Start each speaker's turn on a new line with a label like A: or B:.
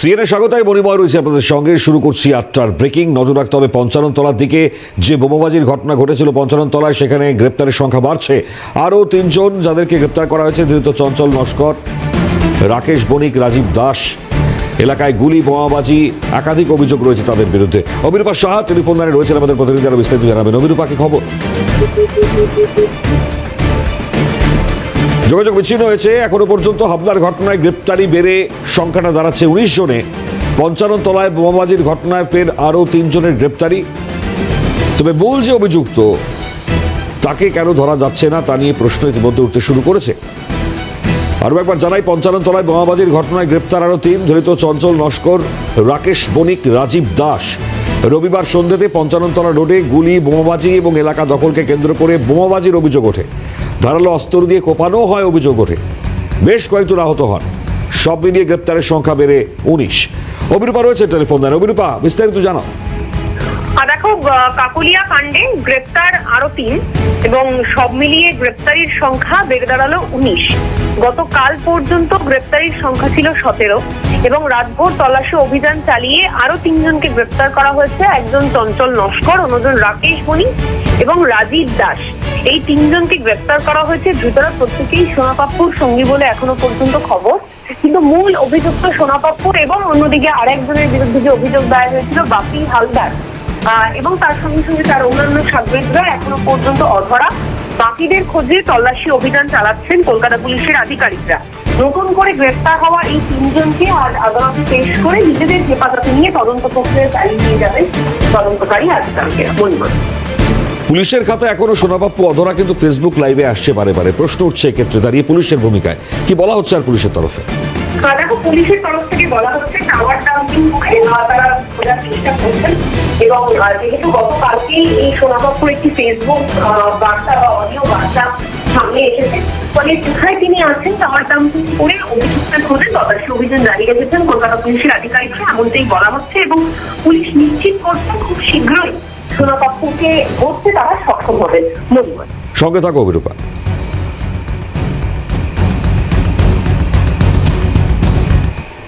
A: CNA স্বাগতায় Manimoy রয়েছে আপনাদের সঙ্গে। শুরু করছি আটটার ব্রেকিং। নজর রাখতে হবে পঞ্চানন তলার দিকে। যে বোমাবাজির ঘটনা ঘটেছিল পঞ্চানন তলায় সেখানে গ্রেপ্তারের সংখ্যা বাড়ছে। আরও তিনজন যাদেরকে গ্রেপ্তার করা হয়েছে, ধৃত চঞ্চল নস্কর, রাকেশ বণিক, রাজীব দাস। এলাকায় গুলি, বোমাবাজি, একাধিক অভিযোগ রয়েছে তাদের বিরুদ্ধে। অবিরূপা সাহা টেলিফোন লাইনে রয়েছেন আমাদের প্রতিনিধি যারা বিস্তারিত জানাবেন। অবিরূপা, কি খবর? যোগাযোগ বিচ্ছিন্ন হয়েছে। এখনও পর্যন্ত হামলার ঘটনায় গ্রেপ্তারি বেড়ে সংখ্যাটা দাঁড়াচ্ছে উনিশ জনে। পঞ্চানন তলায় বোমাবাজির ঘটনায় ফের আরও তিনজনের গ্রেপ্তারি। তবে মূল যে অভিযুক্ত, তাকে কেন ধরা যাচ্ছে না তা নিয়ে প্রশ্ন ইতিমধ্যে উঠতে শুরু করেছে। আরও একবার জানাই, পঞ্চানন তলায় বোমাবাজির ঘটনায় গ্রেপ্তার আরও তিন, ধৃত চঞ্চল নস্কর, রাকেশ বণিক, রাজীব দাস। রবিবার সন্ধ্যেতে পঞ্চাননতলা রোডে গুলি, বোমাবাজি এবং এলাকা দখলকে কেন্দ্র করে বোমাবাজির অভিযোগ ওঠে। ধারালো অস্ত্র দিয়ে কোপানো হয় অভিযোগ ওঠে। বেশ কয়েকজন আহত হন। সব মিলিয়ে গ্রেপ্তারের সংখ্যা বেড়ে উনিশ। অবিরূপা রয়েছে টেলিফোন দেন অবিরূপা বিস্তারিত জানাও।
B: দেখো কাকলিয়া কাণ্ডে গ্রেপ্তার আরও তিন এবং সব মিলিয়ে গ্রেপ্তারির সংখ্যা বেড়ে দাঁড়াল উনিশ। গতকাল পর্যন্ত গ্রেপ্তারির সংখ্যা ছিল সতেরো এবং রাতভর তল্লাশি অভিযান চালিয়ে আরও তিনজনকে গ্রেপ্তার করা হয়েছে। একজন চঞ্চল নস্কর, অন্যজন রাকেশ বণিক এবং রাজীব দাস। এই তিনজনকে গ্রেপ্তার করা হয়েছে ধৃতরা প্রত্যেকেই সোনাপাপ্পুর সঙ্গী বলে এখনও পর্যন্ত খবর। কিন্তু মূল অভিযুক্ত সোনাপাপ্পুর এবং অন্যদিকে আরেকজনের বিরুদ্ধে যে অভিযোগ দায়ের হয়েছিল বাপি হালদার। এবং তার সঙ্গে সঙ্গে তার অন্যান্য সাংবাদিকরা এখনও পর্যন্ত অধরা। বাকিদের খোঁজে তল্লাশি অভিযান চালাচ্ছেন কলকাতা পুলিশের আধিকারিকরা। নতুন করে গ্রেফতার হওয়া এই তিনজনকে আজ আদালতে পেশ করে নিজেদের হেফাজতে নিয়ে তদন্ত প্রক্রিয়া চালিয়ে নিয়ে যাবেন তদন্তকারী আধিকারিকেরা। মনিমা
A: পুলিশের খাতা এখনও সোনাবাপ্পু অধরা কিন্তু ফেসবুক লাইভে আসছে বারে বারে। প্রশ্ন উঠছে এক্ষেত্রে দাঁড়িয়ে পুলিশের ভূমিকায়। কি বলা হচ্ছে আর পুলিশের তরফে?
B: দেখো পুলিশের তরফ থেকে বলা হচ্ছে টাওয়ার ডাম্পিং করে এবং যেহেতু এই একটি ফেসবুক বার্তা বা অডিও বার্তা সামনে এসেছে, ফলে কোথায় তিনি আছেন টাওয়ার ডাম্পিং করে অভিযুক্তের খোঁজে তল্লাশি অভিযান জানিয়ে রেখেছেন কলকাতা পুলিশের আধিকারিকরা, এমনটাই বলা হচ্ছে এবং পুলিশ নিশ্চিত করছে খুব শীঘ্রই সোনাবাবুকে ধরতে তারা সক্ষম হবে। মনে
A: সঙ্গে থাকো অবিরূপা